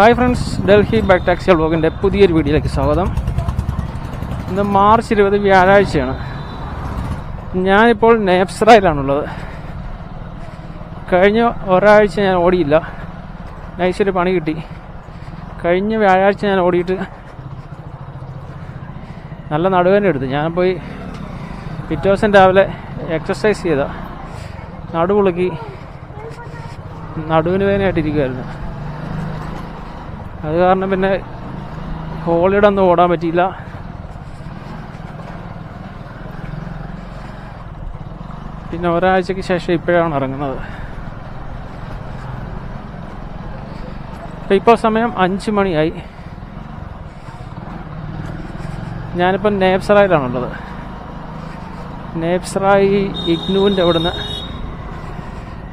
Hi friends Delhi bike taxi വ്ളോഗിന്റെ പുതിയൊരു വീഡിയോയിലേക്ക് സ്വാഗതം. ഇന്ന് മാർച്ച് ഇരുപത് വ്യാഴാഴ്ചയാണ്. ഞാനിപ്പോൾ നേപ്സറയിലാണുള്ളത് കഴിഞ്ഞ ഒരാഴ്ച ഞാൻ ഓടിയില്ല. നൈസൊരു പണി കിട്ടി. കഴിഞ്ഞ വ്യാഴാഴ്ച ഞാൻ ഓടിയിട്ട് നല്ല നടുവേന എടുത്തു ഞാൻ പോയി പിറ്റേ ദിവസം രാവിലെ എക്സസൈസ് ചെയ്ത. നടുപുളുക്കി നടുവിന് വേദനയായിട്ടിരിക്കുമായിരുന്നു അത് കാരണം പിന്നെ ഹോളിയുടെ ഒന്നും ഓടാൻ പറ്റിയില്ല. പിന്നെ ഒരാഴ്ചക്ക് ശേഷം ഇപ്പോഴാണ് ഇറങ്ങുന്നത്. ഇപ്പോൾ സമയം അഞ്ച് മണിയായി. ഞാനിപ്പം നേപ്സറായിലാണുള്ളത്. നേപ്സറായി ഇഗ്നുവിന്റെ അവിടുന്ന്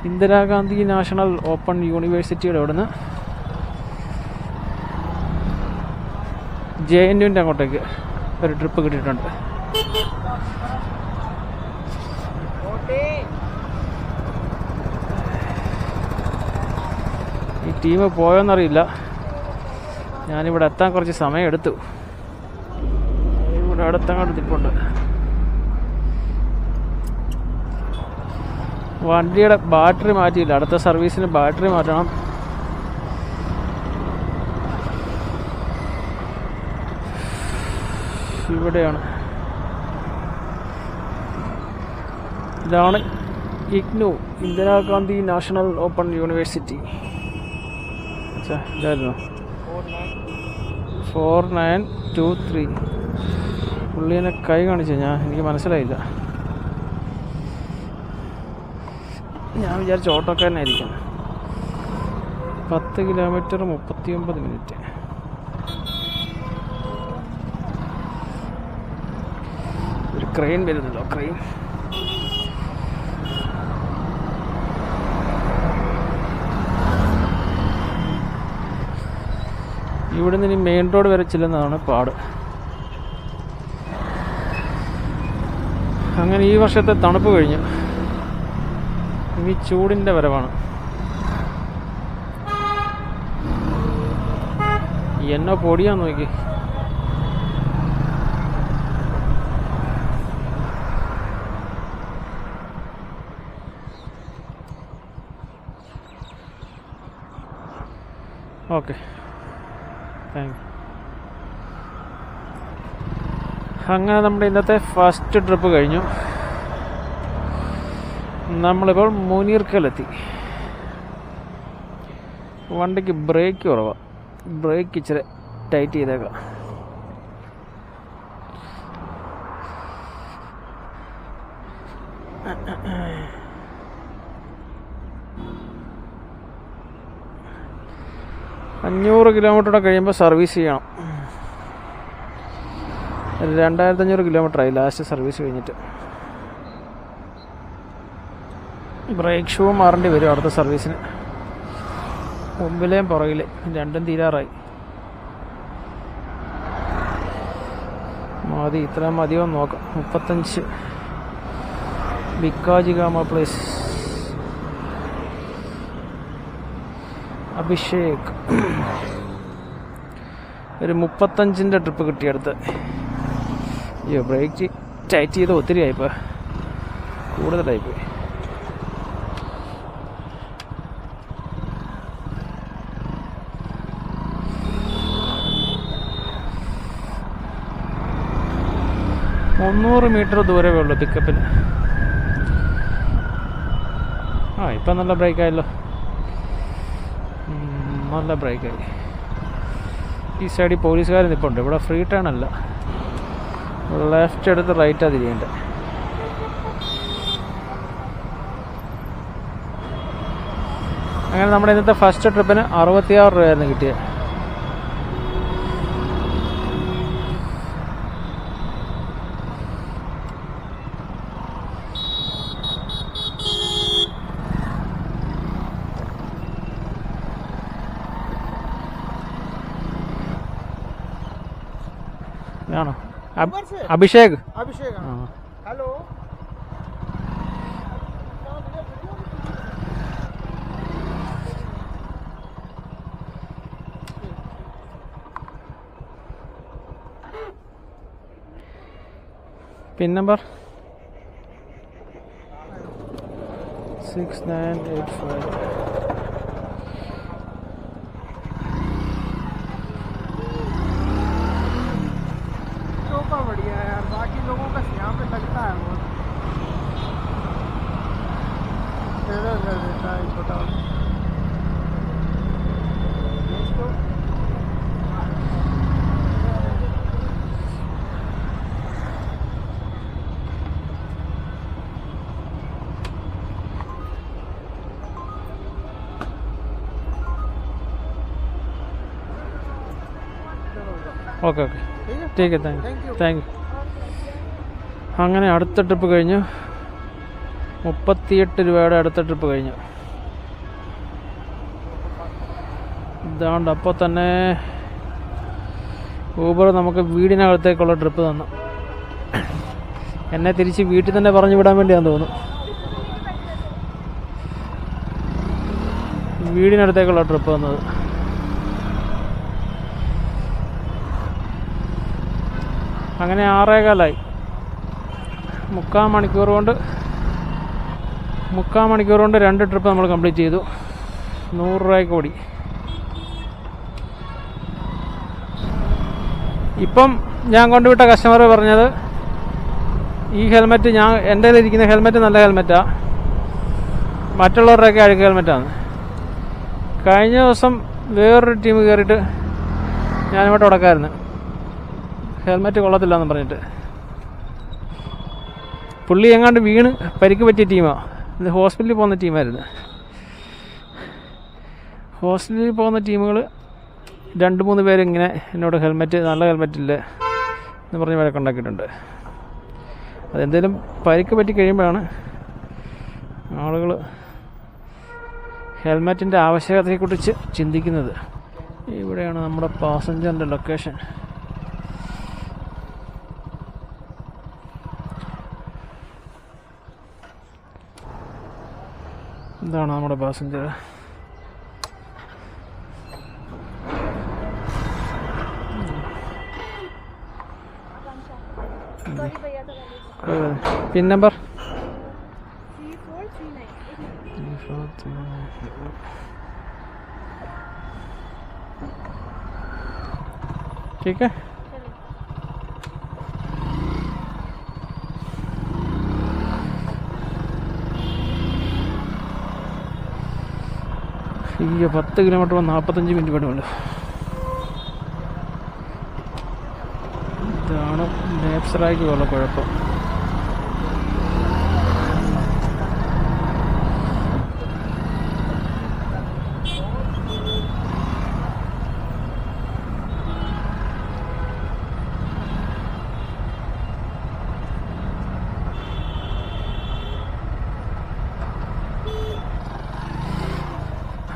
ഇന്ദിരാഗാന്ധി നാഷണൽ ഓപ്പൺ യൂണിവേഴ്സിറ്റിയുടെ അവിടുന്ന് ജെ എൻ യുവിന്റെ അങ്ങോട്ടേക്ക് ഒരു ട്രിപ്പ് കിട്ടിയിട്ടുണ്ട്. ഈ ടീം പോയോന്നറിയില്ല. ഞാനിവിടെ എത്താൻ കുറച്ച് സമയം എടുത്തു ഇവിടെ അടുത്തങ്ങോട്ട് നിൽപ്പുണ്ട് വണ്ടിയുടെ ബാറ്ററി മാറ്റിയില്ല. അടുത്ത സർവീസിന് ബാറ്ററി മാറ്റണം. ഇവിടെയാണ്. ഇതാണ് IGNOU Indira Gandhi national open university. ഇതായിരുന്നു. Four nine two three. പുള്ളീനെ കൈ കാണിച്ചു ഞാൻ എനിക്ക് മനസ്സിലായില്ല. ഞാൻ വിചാരിച്ച ഓട്ടോക്കാരനായിരിക്കും. പത്ത് കിലോമീറ്റർ മുപ്പത്തി ഒമ്പത് മിനിറ്റ്. Crane വരുന്നല്ലോ crane. ഇവിടെ ഇനി മെയിൻ റോഡ് വരെ ചെല്ലുന്നതാണ് പാട്. അങ്ങനെ ഈ വർഷത്തെ തണുപ്പ് കഴിഞ്ഞു. ഇനി ചൂടിന്റെ വരവാണ്. എന്നോ പൊടിയാന്ന് നോക്കി. ഓക്കെ താങ്ക് യു അങ്ങനെ നമ്മുടെ ഇന്നത്തെ ഫസ്റ്റ് ട്രിപ്പ് കഴിഞ്ഞു. നമ്മളിപ്പോൾ മുനീർക്കലെത്തി. വണ്ടിക്ക് ബ്രേക്ക് കുറവാണ് ബ്രേക്ക് ഇച്ചിരി ടൈറ്റ് ചെയ്തേക്കാം. അഞ്ഞൂറ് കിലോമീറ്റർ കഴിയുമ്പോൾ സർവീസ് ചെയ്യണം. രണ്ടായിരത്തി അഞ്ഞൂറ് കിലോമീറ്റർ ആയി ലാസ്റ്റ് സർവീസ് കഴിഞ്ഞിട്ട്. ബ്രേക്ക് ഷൂ മാറേണ്ടി വരും അടുത്ത സർവീസിന്. മുമ്പിലേയും പുറകിലെ രണ്ടും തീരാറായി. മതി ഇത്ര മതിയോ നോക്കാം. മുപ്പത്തഞ്ച്. ബിക്കാജി ഗാമ പ്ലേസ്. അഭിഷേക്. ഒരു മുപ്പത്തഞ്ചിന്റെ ട്രിപ്പ് കിട്ടിയടുത്ത് അയ്യോ ബ്രേക്ക് ടൈറ്റ് ചെയ്ത് ഒത്തിരി ആയിപ്പോൾ കൂടുതലായിപ്പോയി മുന്നൂറ് മീറ്റർ ദൂരമേ ഉള്ളൂ പിക്കപ്പിന് ആ ഇപ്പം നല്ല ബ്രേക്കായല്ലോ ഉം, നല്ല ബ്രേക്കായി ഈ സൈഡിൽ പോലീസുകാർ നിൽപ്പുണ്ട് ഇവിടെ ഫ്രീ ടേൺ അല്ല. ലെഫ്റ്റ് എടുത്ത് റൈറ്റാ തിരിയേണ്ടത് അങ്ങനെ നമ്മുടെ ഇന്നത്തെ ഫസ്റ്റ് ട്രിപ്പിന് അറുപത്തിയാറ് രൂപയായിരുന്നു കിട്ടിയത്. Abhishek Abhishek hello pin number 6985 okay okay. Teak thank you thank you അങ്ങനെ അടുത്ത ട്രിപ്പ് കഴിഞ്ഞു. മുപ്പത്തിയെട്ട് രൂപയുടെ അടുത്ത ട്രിപ്പ് കഴിഞ്ഞു. ഇതാണ്ട് അപ്പോൾ തന്നെ ഊബർ നമുക്ക് വീടിനകത്തേക്കുള്ള ട്രിപ്പ് തന്നു. എന്നെ തിരിച്ച് വീട്ടിൽ തന്നെ പറഞ്ഞു വിടാൻ വേണ്ടിയാന്ന് തോന്നുന്നു. വീടിനടുത്തേക്കുള്ള ട്രിപ്പ് വന്നത് അങ്ങനെ ആറേകാലായി. മുക്കാൽ മണിക്കൂർ കൊണ്ട് മുക്കാൽ മണിക്കൂർ കൊണ്ട് രണ്ട് ട്രിപ്പ് നമ്മൾ കംപ്ലീറ്റ് ചെയ്തു. നൂറ് രൂപയ്ക്ക് ഓടി. ഇപ്പം ഞാൻ കൊണ്ടുവിട്ട കസ്റ്റമർ പറഞ്ഞത് ഈ ഹെൽമെറ്റ് ഞാൻ എന്റെ ഇരിക്കുന്ന ഹെൽമെറ്റ് നല്ല ഹെൽമെറ്റാണ് മറ്റുള്ളവരുടെയൊക്കെ അഴുക്ക് ഹെൽമെറ്റാണ് കഴിഞ്ഞ ദിവസം വേറൊരു ടീം കയറിയിട്ട് ഞാനിവിടെ ഉടക്കായിരുന്നു ഹെൽമെറ്റ് കൊള്ളത്തില്ല എന്ന് പറഞ്ഞിട്ട്. പുള്ളി എങ്ങാണ്ട് വീണ് പരിക്ക് പറ്റിയ ടീമാണ് ഇത് ഹോസ്പിറ്റലിൽ പോകുന്ന ടീമായിരുന്നു. ഹോസ്പിറ്റലിൽ പോകുന്ന ടീമുകൾ രണ്ട് മൂന്ന് പേരിങ്ങനെ എന്നോട് ഹെൽമെറ്റ് നല്ല ഹെൽമെറ്റ് ഇല്ല എന്ന് പറഞ്ഞ് വഴക്കുണ്ടാക്കിയിട്ടുണ്ട് അതെന്തേലും പരിക്ക് പറ്റി കഴിയുമ്പോഴാണ് ആളുകൾ ഹെൽമെറ്റിന്റെ ആവശ്യകതയെക്കുറിച്ച് ചിന്തിക്കുന്നത്. ഇവിടെയാണ് നമ്മുടെ പാസഞ്ചറിന്റെ ലൊക്കേഷൻ. ഇതാണ് നമ്മുടെ പാസഞ്ചർ सॉरी भैया तो मैंने PIN number three four three nine ठीक है ഈ പത്ത് കിലോമീറ്റർ നാൽപ്പത്തഞ്ച് മിനിറ്റ് വേണമല്ലോ ഇതാണ് നേപ്സറായിക്ക് ഉള്ള കുഴപ്പം.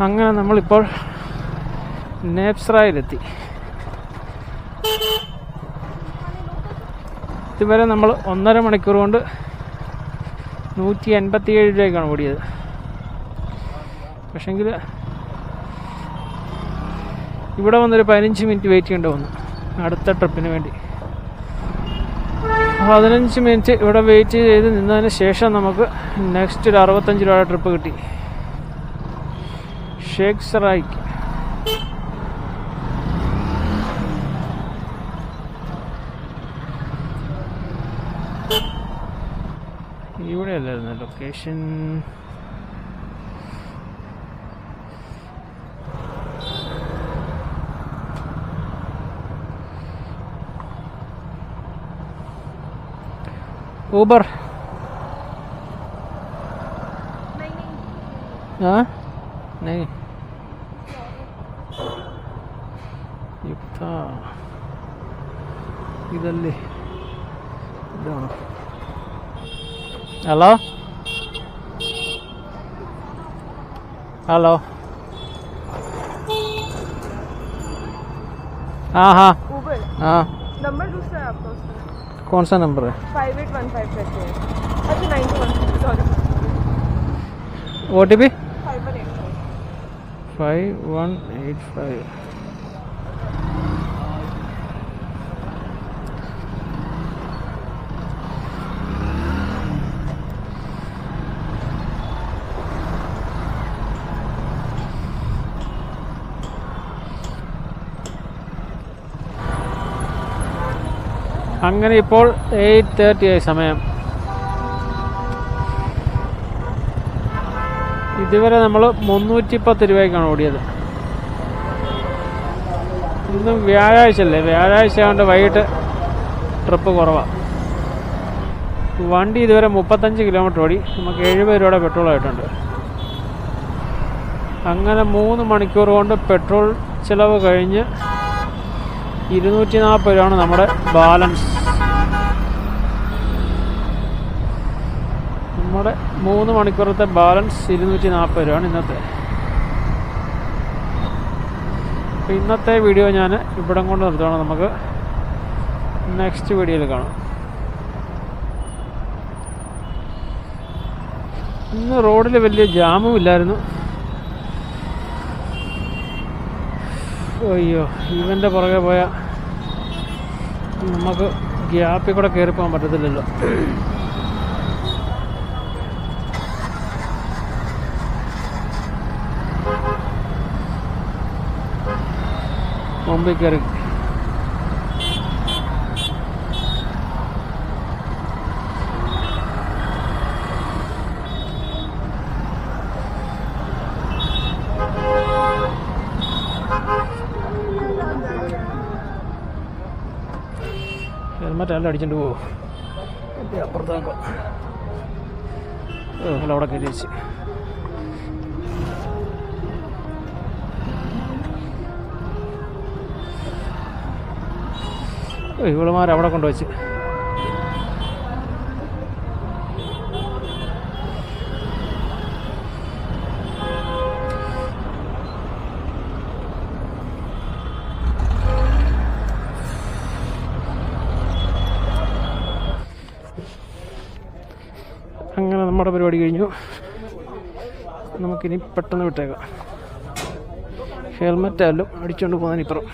അങ്ങനെ നമ്മളിപ്പോൾ നേപ്സ്രായിലെത്തി. ഇതുവരെ നമ്മൾ ഒന്നര മണിക്കൂർ കൊണ്ട് നൂറ്റി എൺപത്തിയേഴ് രൂപയ്ക്കാണ് ഓടിയത്. പക്ഷെങ്കിൽ ഇവിടെ വന്നൊരു പതിനഞ്ച് മിനിറ്റ് വെയിറ്റ് ചെയ്യേണ്ടി വന്നു. അടുത്ത ട്രിപ്പിന് വേണ്ടി. പതിനഞ്ച് മിനിറ്റ് ഇവിടെ വെയിറ്റ് ചെയ്ത് നിന്നതിന് ശേഷം നമുക്ക് നെക്സ്റ്റ് ഒരു അറുപത്തഞ്ച് രൂപയുടെ ട്രിപ്പ് കിട്ടി. ഷേഖ് സറായിക്ക് ഇവിടെ അല്ലായിരുന്നു ലൊക്കേഷൻ ഊബർ ആ നെയ് ಇದರಲ್ಲಿ ಹಲೋ ಹಲೋ हाँ हाँ हाँ नंबर दूसरा आपका उसका कौन सा नंबर है फाइव एट वन फाइव अच्छा nine one sorry O T P five one eight five five one eight five അങ്ങനെ ഇപ്പോൾ എയ്റ്റ് തേർട്ടി ആയി സമയം. ഇതുവരെ നമ്മൾ മുന്നൂറ്റി പത്ത് രൂപയ്ക്കാണ് ഓടിയത്. ഇന്നും വ്യാഴാഴ്ച അല്ലേ വ്യാഴാഴ്ച ആയതുകൊണ്ട് വൈകിട്ട് ട്രിപ്പ് കുറവാണ് വണ്ടി ഇതുവരെ മുപ്പത്തഞ്ച് കിലോമീറ്റർ ഓടി. നമുക്ക് എഴുപത് രൂപയുടെ പെട്രോൾ ആയിട്ടുണ്ട്. അങ്ങനെ മൂന്ന് മണിക്കൂർ കൊണ്ട് പെട്രോൾ ചിലവ് കഴിഞ്ഞ് ഇരുന്നൂറ്റി നാൽപ്പത് രൂപയാണ് നമ്മുടെ ബാലൻസ് നമ്മുടെ മൂന്ന് മണിക്കൂറത്തെ ബാലൻസ് ഇരുന്നൂറ്റി നാൽപ്പത് രൂപയാണ് ഇന്നത്തെ. അപ്പോൾ ഇന്നത്തെ വീഡിയോ ഞാൻ ഇവിടം കൊണ്ട് നിർത്തുകയാണ് നമുക്ക് നെക്സ്റ്റ് വീഡിയോയിൽ കാണാം. ഇന്ന് റോഡിൽ വലിയ ജാമും ഇല്ലായിരുന്നു. അയ്യോ ഇവന്റെ പുറകെ പോയാൽ നമുക്ക് ഗ്യാപ്പിൽ കൂടെ കയറി പോകാൻ പറ്റത്തില്ലല്ലോ. മുമ്പിൽ കയറി. ഹെൽമെറ്റ് അല്ല അടിച്ചിട്ട് പോവോ? അപ്പുറത്ത് നോക്കാം. ഓ അല്ല അവിടെ കയറി വെച്ച്. ഇവളുമാർ അവിടെ കൊണ്ടുവച്ച്. അങ്ങനെ നമ്മുടെ പരിപാടി കഴിഞ്ഞു. നമുക്കിനി പെട്ടെന്ന് വിട്ടേക്കാം. ഹെൽമെറ്റ് ആയാലും അടിച്ചുകൊണ്ട് പോകാനിപ്പുറം.